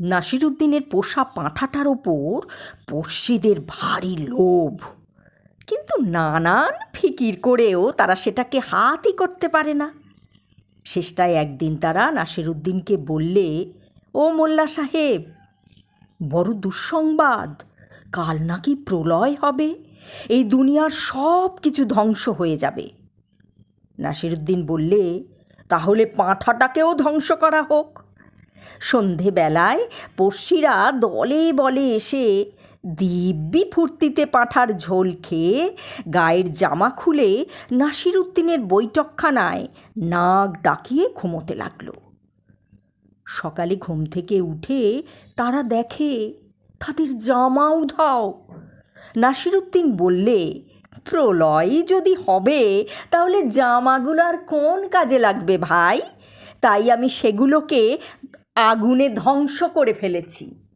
নাসিরুদ্দিনের পোষা পাঁঠাটার ওপর পড়শিদের ভারী লোভ। কিন্তু নানান ফিকির করেও তারা সেটাকে হাতই করতে পারে না। শেষটায় একদিন তারা নাসিরুদ্দিনকে বললে, ও মোল্লা সাহেব, বড় দুঃসংবাদ। কাল নাকি প্রলয় হবে। এই দুনিয়ার সব কিছু ধ্বংস হয়ে যাবে। নাসিরুদ্দিন বললে, তাহলে পাঁঠাটাকেও ধ্বংস করা হোক। সন্ধেবেলায় পড়শিরা দলে বলে এসে দিব্যি ফুর্তিতে পাঁঠার ঝোল খেয়ে গায়ের জামা খুলে নাসিরুদ্দিনের বৈঠকখানায় নাক ডাকিয়ে ঘুমোতে লাগল। সকালে ঘুম থেকে উঠে তারা দেখে তাদের জামা উধাও। নাসিরুদ্দিন বললে, প্রলয় যদি হবে, তাহলে জামাগুলো আর কোন কাজে লাগবে ভাই? তাই আমি সেগুলোকে আগুনে ধ্বংস করে ফেলেছি।